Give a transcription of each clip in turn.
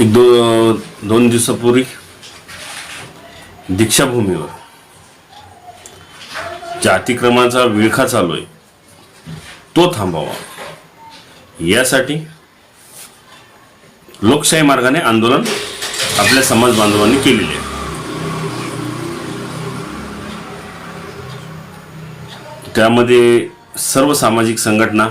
एक दो दोन दिवसापूर्वी दीक्षाभूमीवर ज्या अतिक्रमणाचा विळखा चालू आहे तो थांबावा. यासाठी लोकशाही मार्गाने आंदोलन आपल्या समाज बांधवांनी केलेले आहे. त्यामध्ये सर्व सामाजिक संघटना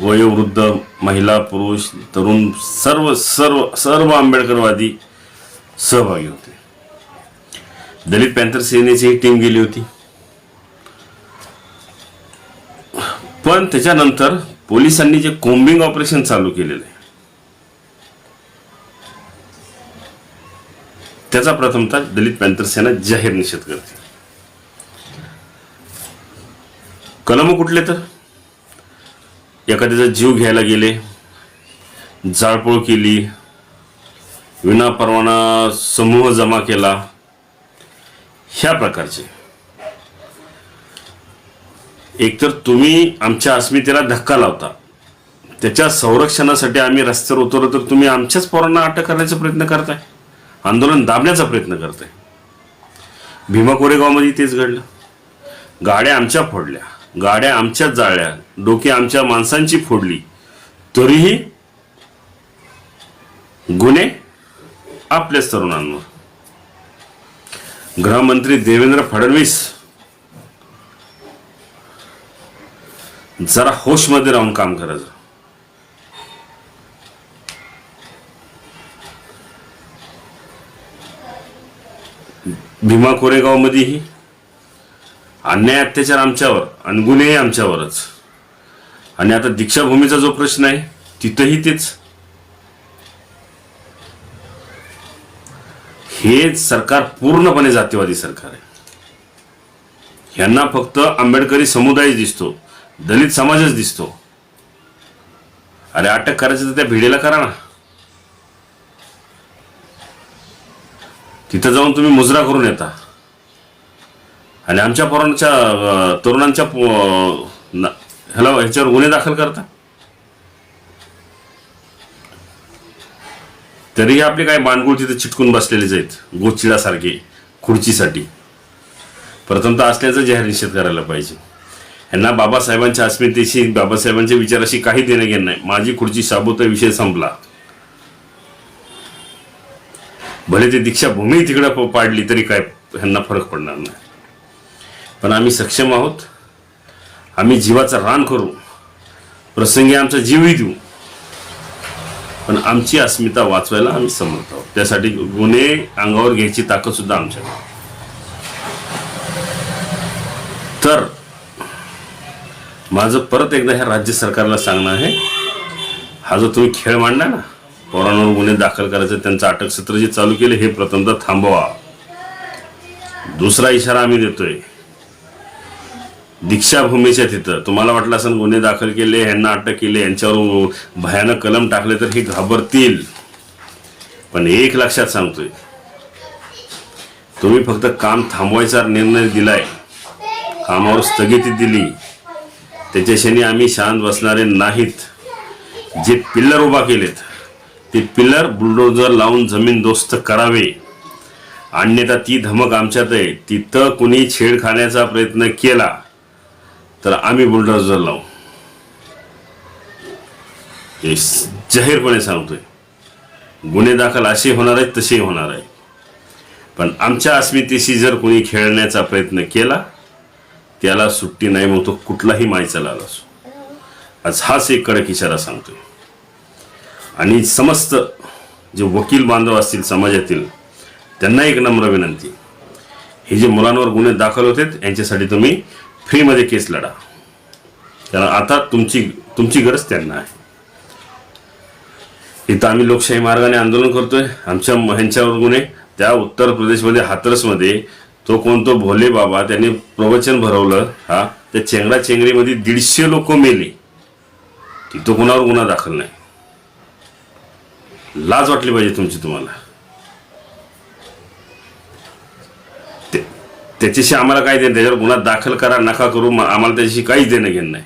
वयोवृद्ध महिला पुरुष तरुण सर्व सर्व सर्व आंबेडकरवादी सहभागी होते. दलित पॅन्थर सेनेची एक टीम गेली होती. पण त्याच्यानंतर पोलिसांनी जे कोम्बिंग ऑपरेशन चालू केलेलं आहे त्याचा प्रथमतः दलित पॅन्थर सेना जाहीर निषेध करते. कलम कुठले तर? एखाद्याचा जीव घ्यायला गेले जाळपोळ केली विनापरवाना समूह जमा केला ह्या प्रकारचे. एकतर तुम्ही आमच्या अस्मितेला धक्का लावता त्याच्या संरक्षणासाठी आम्ही रस्त्यावर उतरलो तर तुम्ही आमच्याच पोरांना अटक करण्याचा प्रयत्न करताय आंदोलन दाबण्याचा प्रयत्न करताय. भीमा कोरेगावमध्ये तेच घडलं. गाड्या आमच्या फोडल्या. गाड्या आमच्याच जाळल्या. डोके आमच्या माणसांची फोडली. तरीही गुन्हे आपल्याच तरुणांवर. गृहमंत्री देवेंद्र फडणवीस जरा होशमध्ये राहून काम करायचं भीमा कोरेगावमध्येही अन्याय अत्याचार आमच्यावर आणि गुन्हेही आमच्यावरच. आणि आता दीक्षाभूमीचा जो प्रश्न आहे तिथंही तेच. हे सरकार पूर्णपणे जातीवादी सरकार आहे. ह्यांना फक्त आंबेडकरी समुदाय दिसतो दलित समाजच दिसतो. अरे अटक करायचं तर त्या भिडेला करा ना. तिथं जाऊन तुम्ही मुजरा करून येता. आणि आमच्या पोरांच्या तरुणांच्या न- ह्याला ह्याच्यावर गुन्हे दाखल करता? तरीही आपली काय बाणगुळ तिथे चिटकून बसलेलेच आहेत गोचिडासारखे खुर्चीसाठी. प्रथमतः असल्याचा जाहीर निषेध करायला पाहिजे. यांना बाबासाहेबांच्या अस्मितेशी बाबासाहेबांच्या विचाराशी काही देणं घेणं नाही. माझी खुर्ची साबूत विषय संपला. भले ते दीक्षाभूमी तिकडं प- पाडली तरी काय ह्यांना फरक पडणार नाही. पण आम्ही सक्षम आहोत. आम्ही जीवाचा रान करू. प्रसंगी आमचा जीवही देऊ. पण आमची अस्मिता वाचवायला आम्ही समर्थ आहोत. त्यासाठी गुन्हे अंगावर घ्यायची ताकद सुद्धा आमच्याकडे तर माझं परत एकदा ह्या राज्य सरकारला सांगणं आहे. हा जो तुम्ही खेळ मांडला ना पोरांवर गुन्हे दाखल करायचं त्यांचं अटक सत्र जे चालू केले हे प्रथमतः थांबवा. दुसरा इशारा आम्ही देतोय. दीक्षाभूमीच्या तिथं. तुम्हाला वाटलं असं गुन्हे दाखल केले यांना अटक केली यांच्यावर भयानक कलम टाकले तर हे घाबरतील. पण एक लक्षात सांगतोय. तुम्ही फक्त काम थांबवायचा निर्णय दिलाय. कामावर स्थगिती दिली. त्याच्याशाने आम्ही शांत बसणारे नाहीत. जे पिल्लर उभा केलेत ते पिल्लर बुलडोजर लावून जमीन दोस्त करावे. अन्यथा ती धमक आमच्यात आहे. तिथं कुणी छेडखाण्याचा प्रयत्न केला. तर आम्ही बुलडोजर लावू. हे जाहीरपणे सांगतोय. गुन्हे दाखल असे होणार आहेत तसे होणार आहे पण आमच्या अस्मितेशी जर कोणी खेळण्याचा प्रयत्न केला त्याला सुट्टी नाही मग तो कुठलाही मायचा लाल असो. आज हाच एक कडक इशारा सांगतोय. आणि समस्त जे वकील बांधव असतील समाजातील त्यांना एक नम्र विनंती. हे जे मुलांवर गुन्हे दाखल होते यांच्यासाठी तुम्ही फ्रीमध्ये केस लढा. कारण आता तुमची तुमची गरज त्यांना आहे. इथं आम्ही लोकशाही मार्गाने आंदोलन करतोय. आमच्या ह्यांच्यावर गुन्हे. त्या उत्तर प्रदेशमध्ये हाथरसमध्ये तो कोणतो भोले बाबा त्यांनी प्रवचन भरवलं. हा त्या चेंगडा चेंगरीमध्ये दीडशे लोक मेले. तिथं कोणावर गुन्हा दाखल नाही. लाज वाटली पाहिजे तुमची तुम्हाला. त्याच्याशी आम्हाला काय देणं त्याच्यावर गुन्हा दाखल करा नका करू आम्हाला त्याच्याशी काहीच देणं घेणं नाही.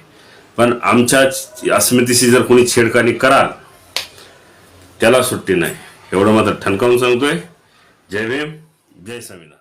पण आमच्या अस्मितेशी जर कोणी छेडखानी कराल त्याला सुट्टी नाही. एवढं मात्र ठणकावून सांगतोय. जय भीम जय संविधान.